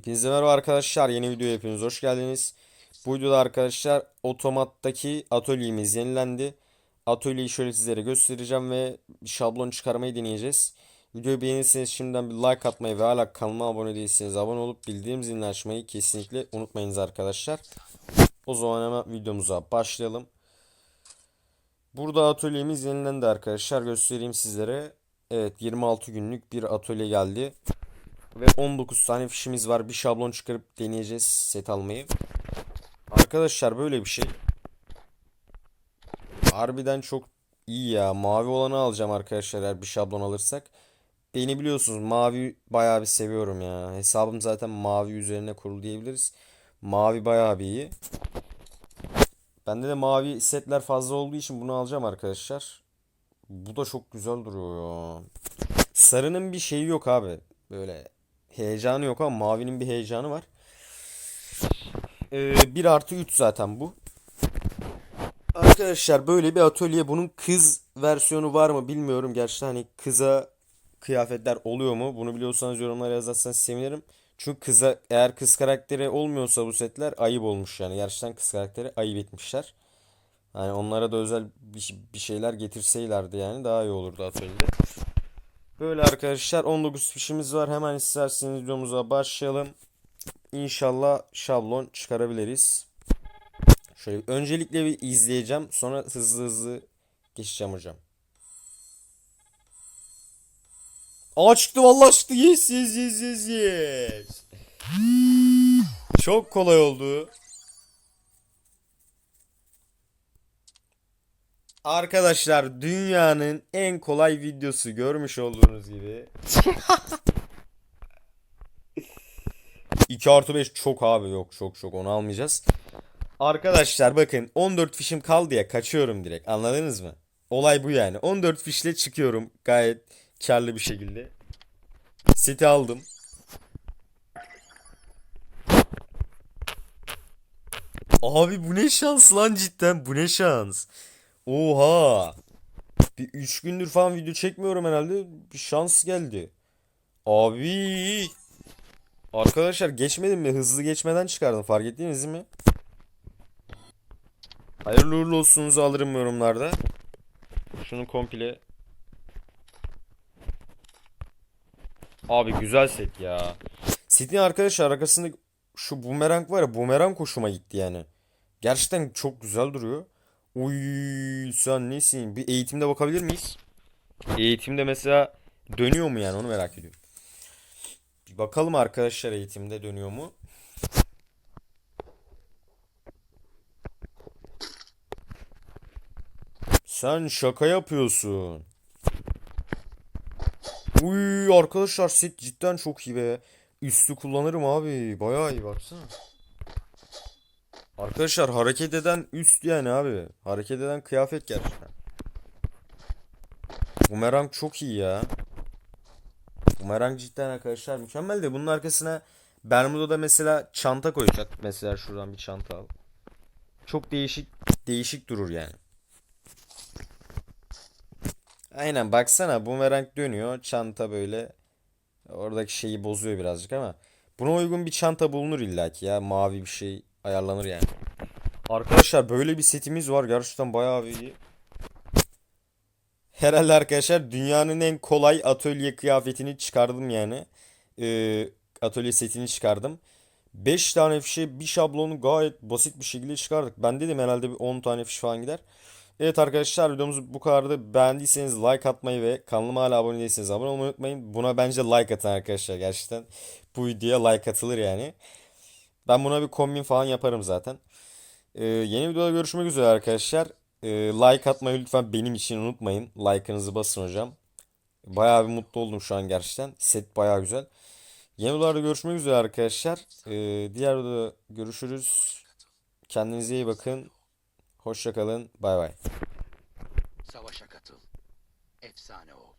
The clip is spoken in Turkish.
Hepinize merhaba arkadaşlar. Yeni videoya hepiniz hoş geldiniz. Bu videoda arkadaşlar otomattaki atölyemiz yenilendi. Atölyeyi şöyle sizlere göstereceğim ve şablon çıkarmayı deneyeceğiz. Videoyu beğenirseniz şimdiden bir like atmayı ve hala kanalıma abone değilseniz abone olup bildirim zilini açmayı kesinlikle unutmayınız arkadaşlar. O zaman hemen videomuza başlayalım. Burada atölyemiz yenilendi arkadaşlar. Göstereyim sizlere. Evet 26 günlük bir atölye geldi. Ve 19 tane fişimiz var. Bir şablon çıkarıp deneyeceğiz set almayı. Arkadaşlar böyle bir şey. Harbiden çok iyi ya. Mavi olanı alacağım arkadaşlar eğer bir şablon alırsak. Beni biliyorsunuz mavi bayağı bir seviyorum ya. Hesabım zaten mavi üzerine kurulu diyebiliriz. Mavi bayağı bir iyi. Bende de mavi setler fazla olduğu için bunu alacağım arkadaşlar. Bu da çok güzel duruyor ya. Sarının bir şeyi yok abi. Böyle heyecanı yok ama mavinin bir heyecanı var. Ee, 1 artı 3 zaten bu. Arkadaşlar böyle bir atölye. Bunun kız versiyonu var mı bilmiyorum. Gerçi hani kıza kıyafetler oluyor mu? Bunu biliyorsanız yorumlara yazarsanız sevinirim. Çünkü kıza eğer kız karakteri olmuyorsa bu setler ayıp olmuş yani. Gerçekten kız karakteri ayıp etmişler. Yani onlara da özel bir, bir şeyler getirseylerdi yani daha iyi olurdu atölyede. Böyle arkadaşlar 19 fişimiz var. Hemen isterseniz videomuza başlayalım. İnşallah şablon çıkarabiliriz. Şöyle öncelikle bir izleyeceğim. Sonra hızlı hızlı geçeceğim hocam. Aa çıktı vallahi çıktı. Yes yes yes yes yes. Çok kolay oldu. Arkadaşlar dünyanın en kolay videosu görmüş olduğunuz gibi. 2 artı 5 çok abi yok çok çok onu almayacağız. Arkadaşlar bakın 14 fişim kaldı ya kaçıyorum direkt anladınız mı? Olay bu yani 14 fişle çıkıyorum gayet karlı bir şekilde. Seti aldım. Abi bu ne şans lan cidden bu ne şans. Oha. Bir 3 gündür falan video çekmiyorum herhalde. Bir şans geldi. Abi. Arkadaşlar geçmedim mi? Hızlı geçmeden çıkardım. Fark ettiniz mi? Hayırlı uğurlu olsunuzu alırım yorumlarda. Şunu komple. Abi güzel set ya. Setin arkadaşlar arkasında şu bumerang var ya bumerang hoşuma gitti yani. Gerçekten çok güzel duruyor. Uy sen nesin? Bir eğitimde bakabilir miyiz? Eğitimde mesela dönüyor mu yani onu merak ediyorum. Bir bakalım arkadaşlar eğitimde dönüyor mu? Sen şaka yapıyorsun. Uy arkadaşlar set cidden çok iyi be. Üstü kullanırım abi. Bayağı iyi baksana. Arkadaşlar hareket eden üst yani abi. Hareket eden kıyafet gerçekten. Bumerang çok iyi ya. Bumerang cidden arkadaşlar mükemmel de bunun arkasına Bermuda'da mesela çanta koyacak. Mesela şuradan bir çanta al. Çok değişik değişik durur yani. Aynen baksana bumerang dönüyor. Çanta böyle oradaki şeyi bozuyor birazcık ama buna uygun bir çanta bulunur illaki ya. Mavi bir şey ayarlanır yani. Arkadaşlar böyle bir setimiz var. Gerçekten bayağı iyi. Herhalde arkadaşlar dünyanın en kolay atölye kıyafetini çıkardım yani. Ee, atölye setini çıkardım. 5 tane fişe bir şablonu gayet basit bir şekilde çıkardık. Ben dedim herhalde bir 10 tane fiş falan gider. Evet arkadaşlar videomuz bu kadardı. Beğendiyseniz like atmayı ve kanalıma hala abone değilseniz abone olmayı unutmayın. Buna bence like atın arkadaşlar gerçekten. Bu videoya like atılır yani. Ben buna bir kombin falan yaparım zaten. Ee, yeni videoda görüşmek üzere arkadaşlar. Ee, like atmayı lütfen benim için unutmayın. Like'ınızı basın hocam. Bayağı bir mutlu oldum şu an gerçekten. Set bayağı güzel. Yeni videolarda görüşmek üzere arkadaşlar. Ee, diğer videoda görüşürüz. Kendinize iyi bakın. Hoşçakalın. Bay bay. Savaşa katıl. Efsane ol.